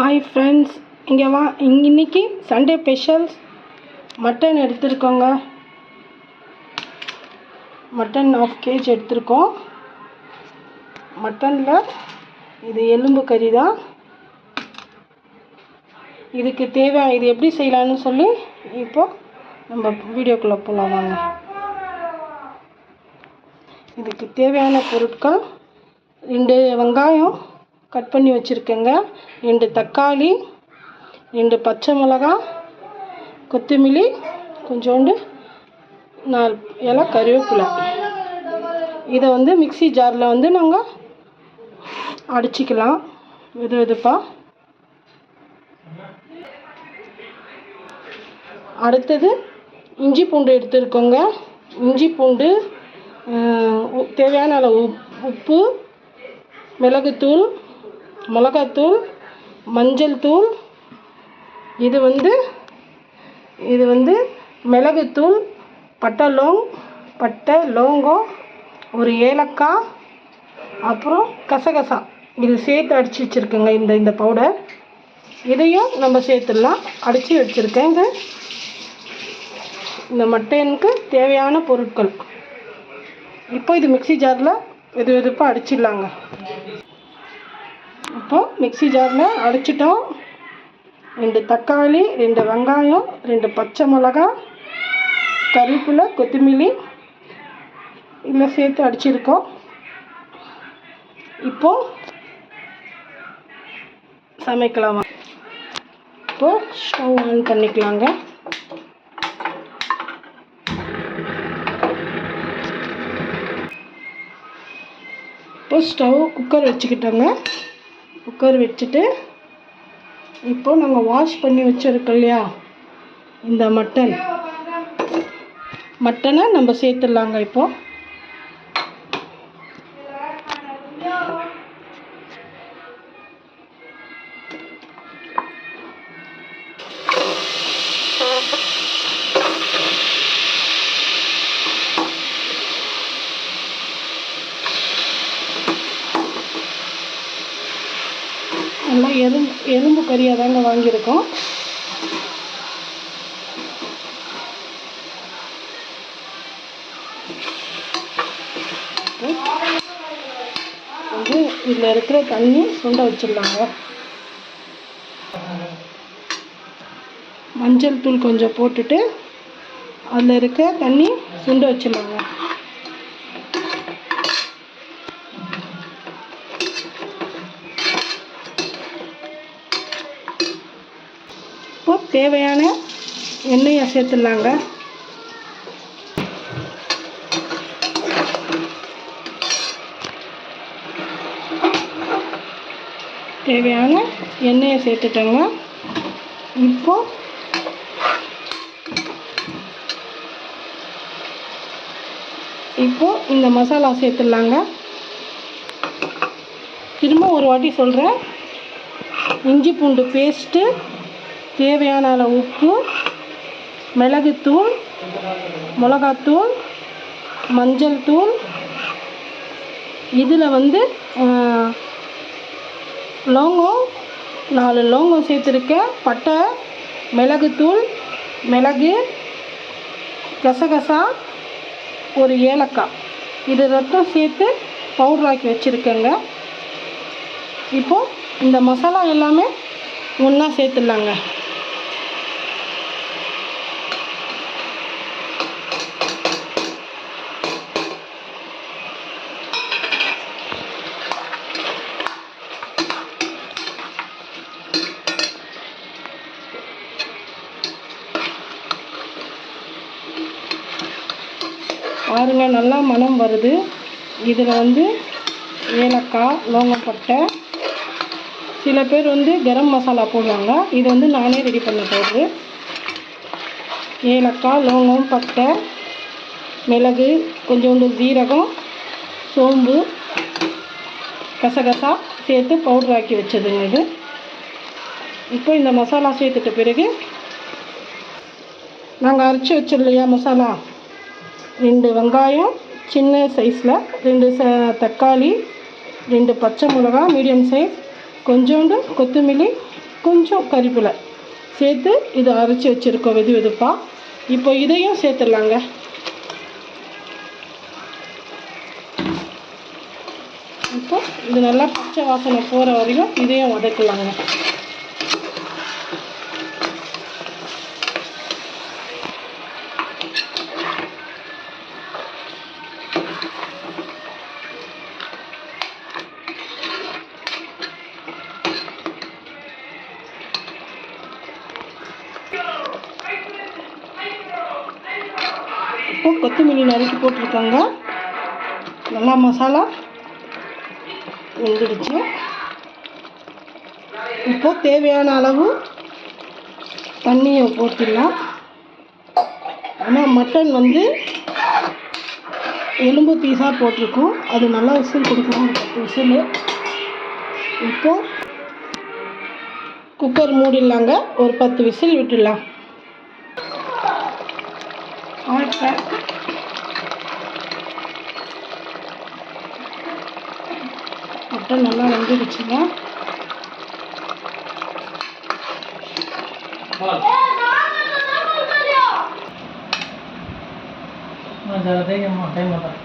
Hi friends இங்கே வா இன்னைக்கு சண்டே ஸ்பெஷல்ஸ் மட்டன் எடுத்துருக்கோங்க. மட்டன் ஆஃப் கேஜ் எடுத்திருக்கோம். மட்டனில் இது எலும்பு கறி தான். இதுக்கு தேவை இது எப்படி செய்யலான்னு சொல்லி இப்போ நம்ம வீடியோக்குள்ளே போகலாம் வாங்க. இதுக்கு தேவையான பொருட்கள் ரெண்டு வெங்காயம் கட் பண்ணி வச்சுருக்கேங்க. ரெண்டு தக்காளி ரெண்டு பச்சை மிளகாய் கொத்தமல்லி கொஞ்சோண்டு நாலு இலை கருவேப்பிலை. இதை வந்து மிக்சி ஜாரில் வந்து நாங்கள் அடிச்சிக்கலாம். வெது வெதுப்பாக அடுத்தது இஞ்சி பூண்டு எடுத்துருக்கோங்க. இஞ்சி பூண்டு தேவையான அளவு உப்- உப்பு மிளகுத்தூள் மிளகாத்தூள் மஞ்சள் தூள் இது வந்து இது வந்து மிளகுத்தூள் பட்டை லோங் பட்டை லோங்கம் ஒரு ஏலக்காய் அப்புறம் கசகசா. இது சேர்த்து அடித்து வச்சுருக்கேங்க இந்த இந்த பவுடர் இதையும் நம்ம சேர்த்துடலாம். அடித்து வச்சுருக்கேங்க இந்த மட்டனுக்கு தேவையான பொருட்கள். இப்போ இது மிக்ஸி ஜாரில் வெது வெதுப்பாக அடிச்சிடலாங்க. இருக்கும் மிக்ஸி ஜாரில் அடிச்சிட்டோம். ரெண்டு தக்காளி ரெண்டு வெங்காயம் ரெண்டு பச்சை மிளகா கறிவேப்பிலை கொத்தமல்லி இதில் சேர்த்து அடிச்சிருக்கோம். இப்போ சமைக்கலாமா? இப்போ ஸ்டவ் ஆன் பண்ணிக்கலாங்க. இப்போ ஸ்டவ் குக்கர் வச்சுக்கிட்டோங்க. குக்கர் வச்சுட்டு இப்போ நாங்கள் வாஷ் பண்ணி வச்சுருக்கோம் இல்லையா? இந்த மட்டன். மட்டனை நம்ம சேர்த்துடலாங்க இப்போ. நல்லா எறும்பு எறும்பு கறியாக தாங்க வாங்கியிருக்கோம். வந்து இதில் இருக்கிற தண்ணி சுண்ட வச்சிடலாங்க. மஞ்சள் தூள் கொஞ்சம் போட்டுட்டு அதில் இருக்க தண்ணி சுண்ட வச்சிடலாங்க. இப்போது தேவையான எண்ணெயை சேர்த்துடலாங்க. தேவையான எண்ணெயை சேர்த்துட்டோங்க. இப்போ இப்போ இந்த மசாலா சேர்த்துடலாங்க. திரும்ப ஒரு வாட்டி சொல்கிறேன் இஞ்சி பூண்டு பேஸ்ட்டு தேவையான அளவு உப்பு மிளகுத்தூள் மிளகாத்தூள் மஞ்சள் தூள். இதில் வந்து லோங்கம் நாலு லோங்கம் சேர்த்துருக்கேன். பட்டை மிளகுத்தூள் மிளகு கசகசா ஒரு ஏலக்காய். இது ரத்தம் சேர்த்து பவுடராக்கி வச்சுருக்கேங்க. இப்போது இந்த மசாலா எல்லாமே ஒன்றா சேர்த்துடலாங்க. பாருங்க நல்லா மணம் வருது. இதில் வந்து ஏலக்காய் லோங்கப்பட்டை சில பேர் வந்து கரம் மசாலா போடுவாங்க. இது வந்து நானே ரெடி பண்ண பவுட்ரு. ஏலக்காய் லோங்கம் பட்டை மிளகு கொஞ்சோண்டு ஜீரகம் சோம்பு கசகசா சேர்த்து பவுடர் ஆக்கி வச்சதுங்க இது. இப்போ இந்த மசாலா சேர்த்துட்ட பிறகு நாங்கள் அரைச்சி வச்சிடலையா மசாலா? ரெண்டு வெங்காயம் சின்ன சைஸில் ரெண்டு ச தக்காளி ரெண்டு பச்சை மிளகா மீடியம் சைஸ் கொஞ்சோண்டு கொத்தமல்லி கொஞ்சம் கறிப்பிலை சேர்த்து இது அரைச்சி வச்சுருக்கோம் வெது வெதுப்பாக இப்போ இதையும் சேர்த்துடலாங்க. இப்போ இது நல்லா பச்சை வாசனை போகிற வரையும் இதையும் வதக்கலாங்க. இப்போது கொத்தமல்லி நறுக்கி போட்டிருக்காங்க. நல்லா மசாலா வெந்துடுச்சு. இப்போ தேவையான அளவு தண்ணியை போட்டுடலாம். ஆனால் மட்டன் வந்து எலும்பு பீஸாக போட்டிருக்கோம். அது நல்லா விசில் கொடுக்கணும் பத்து விசில் இப்போ குக்கர் மூடிடலாங்க. ஒரு பத்து விசில் விட்டுடலாம். அவன் இப்போ முட்டை நல்லா வந்துடுச்சுங்க அதாவது முட்டை முதல்